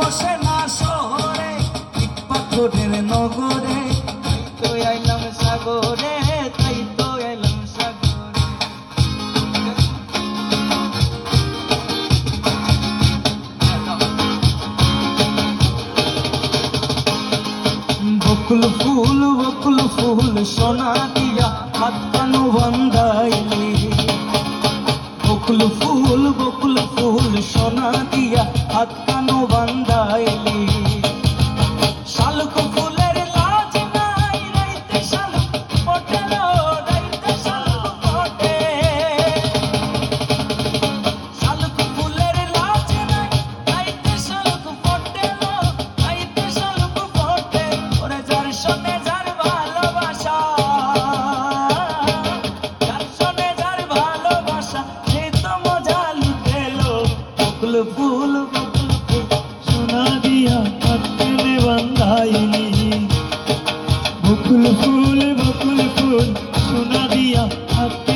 বসে না শহরে পাথরের নগরে। তাই তো আইলাম সাগরে, তাই তো আইলাম সাগরে। বকুল ফুল বকুল ফুল সোনা দিয়া হাত কানু বান্ধাইলি। বকুল ফুল বকুল ফুল সোনা দিয়া হাত কানু বান্ধাইলি। সোনা দিয়া হাত